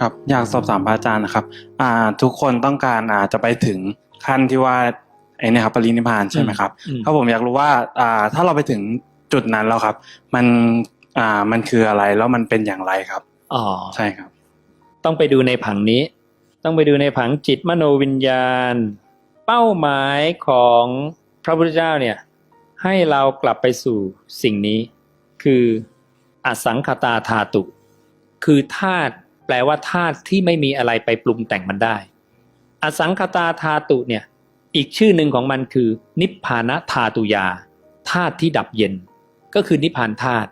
ครับอยากสอบถามพระอาจารย์นะครับ อ่า ทุกคนต้องการอ่าจะไปถึงขั้นที่ว่าไอ้เนี่ยครับปรินิพพานใช่ไหมครับอืมถ้าผมอยากรู้ว่าอ่าถ้าเราไปถึงจุดนั้นแล้วครับ มันอ่ามันคืออะไรแล้วมันเป็นอย่างไรครับอ๋อใช่ครับ ต้องไปดูในผังนี้ ต้องไปดูในผังจิตมโนวิญญาณ เป้าหมายของพระพุทธเจ้าเนี่ย ให้เรากลับไปสู่สิ่งนี้ คืออสังคตาธาตุคือธาตุ แปลว่าธาตุที่ไม่มีอะไรไปปรุงแต่งมันได้ อสังคตาธาตุเนี่ย อีกชื่อหนึ่งของมันคือ นิพพานธาตุยาธาตุที่ดับเย็น ก็คือนิพพานธาตุ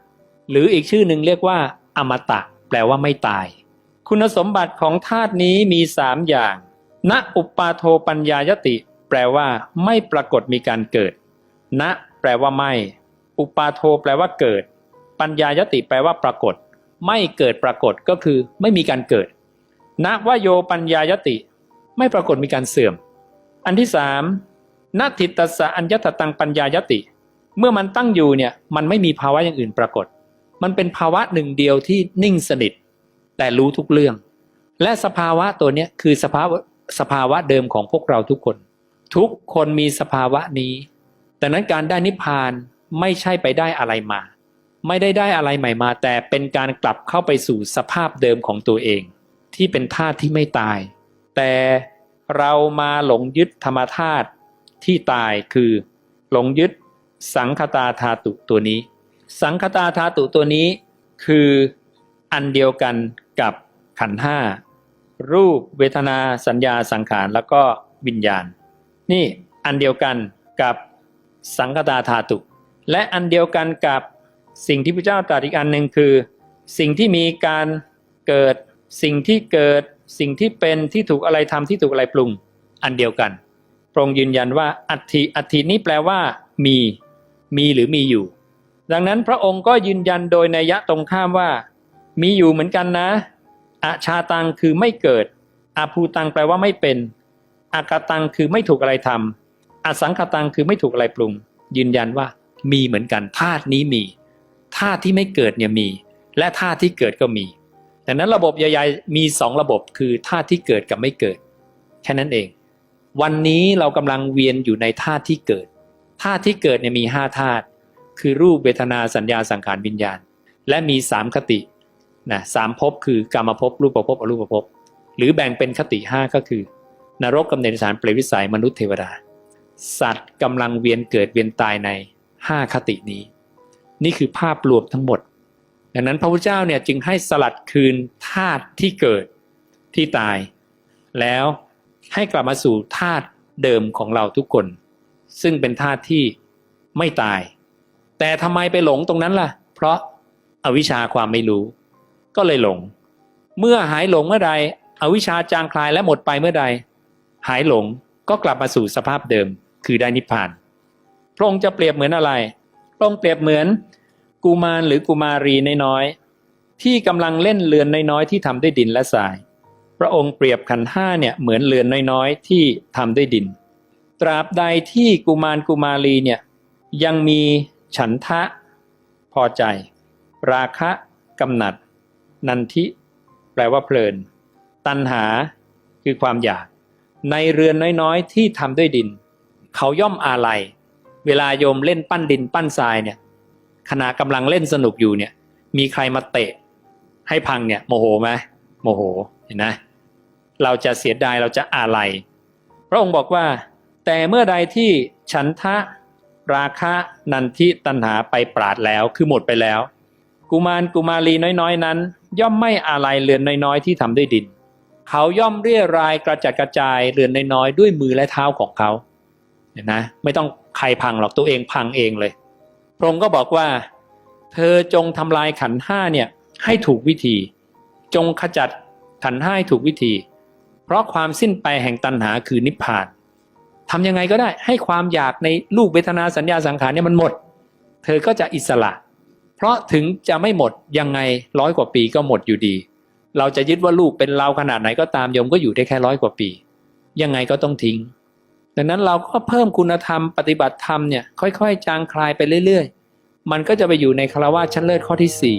หรืออีกชื่อหนึ่งเรียกว่า อมตะ แปลว่าไม่ตาย คุณสมบัติของธาตุนี้มีสามอย่างณอุปาโทปัญญายติ แปลว่า ไม่ปรากฏมีการเกิดณแปลว่าไม่ อุปาโทแปลว่าเกิด ปัญญายติแปลว่าปรากฏ ไม่เกิดปรากฏก็คือไม่มีการเกิดณวโยปัญญายติ ไม่ปรากฏมีการเสื่อม อันที่สามณทิตตสะอัญญตตังปัญญายติ เมื่อมันตั้งอยู่เนี่ยมันไม่มีภาวะอย่างอื่นปรากฏ มันเป็นภาวะหนึ่งเดียวที่นิ่งสนิท แต่รู้ทุกเรื่อง และสภาวะตัวเนี้ยคือสภาวะสภาวะเดิมของพวกเราทุกคน ทุกคนมีสภาวะนี้ดังนั้นการได้นิพพานไม่ใช่ไปได้อะไรมา ไม่ได้ได้อะไรใหม่มา แต่เป็นการกลับเข้าไปสู่สภาพเดิมของตัวเอง ที่เป็นธาตุที่ไม่ตาย แต่เรามาหลงยึดธรรมธาตุที่ตายคือ หลงยึดสังคตาธาตุตัวนี้ สังคตาธาตุตัวนี้คืออันเดียวกันกับขันธ์ห้ารูปเวทนาสัญญาสังขารแล้วก็วิญญาณ นี่อันเดียวกันกับสังคตาธาตุและอันเดียวกันกับ สิ่งที่พระเจ้าตรัสอีกอันหนึ่งคือ สิ่งที่มีการเกิด สิ่งที่เกิด สิ่งที่เป็นที่ถูกอะไรทำที่ถูกอะไรปรุง อันเดียวกันพระองค์ยืนยันว่าอัติอัตินี้แปลว่า มี มีหรือมีอยู่ ดังนั้นพระองค์ก็ยืนยันโดยนัยยะตรงข้ามว่า มีอยู่เหมือนกันนะอาชาตังคือไม่เกิดอาภูตังแปลว่าไม่เป็นอากาตังคือไม่ถูกอะไรทำอสังคตังคือไม่ถูกอะไรปรุง ยืนยันว่า มีเหมือนกันธาตุนี้มี ธาตุที่ไม่เกิดเนี่ยมี และธาตุที่เกิดก็มีดังนั้นระบบใหญ่ๆมีสองระบบคือธาตุที่เกิดกับไม่เกิด แค่นั้นเอง วันนี้เรากำลังเวียนอยู่ในธาตุที่เกิดธาตุที่เกิดเนี่ยมีห้าธาตุคือรูปเวทนาสัญญาสังขารวิญญาณ และมีสามคตินะสามภพคือกามภพรูปภพอรูปภพหรือแบ่งเป็นคติห้าก็คือ นรกกำเนิดสารเปรตวิสัยมนุษย์เทวดา สัตว์กำลังเวียนเกิดเวียนตายในห้าคตินี้ นี่คือภาพรวมทั้งหมด ดังนั้นพระพุทธเจ้าเนี่ยจึงให้สลัดคืนธาตุที่เกิดที่ตาย แล้วให้กลับมาสู่ธาตุเดิมของเราทุกคน ซึ่งเป็นธาตุที่ไม่ตาย แต่ทำไมไปหลงตรงนั้นล่ะ เพราะอาวิชชาความไม่รู้ ก็เลยหลง เมื่อหายหลงเมื่อใดอวิชชาจางคลายและหมดไปเมื่อใด หายหลงก็กลับมาสู่สภาพเดิม คือได้นิพพาน พระองค์จะเปรียบเหมือนอะไร พระองค์เปรียบเหมือนกุมารหรือกุมารีน้อยๆที่กำลังเล่นเรือนน้อยๆที่ทำด้วยดินและทราย พระองค์เปรียบขันห้าเนี่ยเหมือนเรือนน้อยๆ ที่ทำด้วยดิน ตราบใดที่กุมารกุมารีเนี่ยยังมีฉันทะพอใจ ราคะกำหนัด นันทิ แปลว่าเพลิน ตัณหาคือความอยาก ในเรือนน้อยๆ ที่ทำด้วยดิน เขาย่อมอาลัย เวลาโยมเล่นปั้นดินปั้นทรายเนี่ยขณะกำลังเล่นสนุกอยู่เนี่ย มีใครมาเตะ ให้พังเนี่ย โมโหไหมโมโหเห็นไหมเราจะเสียดายเราจะอาลัยพระองค์บอกว่า แต่เมื่อใดที่ฉันทะราคะนันทิตัณหาไปปราดแล้วคือหมดไปแล้ว กุมารกุมารีน้อยๆ นั้น ย่อมไม่อาลัยเรือนน้อยๆ ที่ทำด้วยดิน เขาย่อมเรียรายกระจัดกระจายเรือนน้อยๆ ด้วยมือและเท้าของเขาเห็นนะ ไม่ต้อง ใครพังหรอกตัวเองพังเองเลย พระองค์ก็บอกว่า เธอจงทำลายขันห้าเนี่ยให้ถูกวิธี จงขจัดขันห้าให้ถูกวิธี เพราะความสิ้นไปแห่งตัณหาคือนิพพานทำยังไงก็ได้ให้ความอยากในรูปเวทนาสัญญาสังขารเนี่ยมันหมด เธอก็จะอิสระ เพราะถึงจะไม่หมดยังไงร้อยกว่าปีก็หมดอยู่ดี เราจะยึดว่าลูกเป็นเราขนาดไหนก็ตามโยมก็อยู่ได้แค่ร้อยกว่าปี ยังไงก็ต้องทิ้ง ดังนั้นเราก็เพิ่มคุณธรรมปฏิบัติธรรมเนี่ยค่อยๆ จางคลายไปเรื่อยๆ มันก็จะไปอยู่ในคารวะชั้นเลิศข้อที่สี่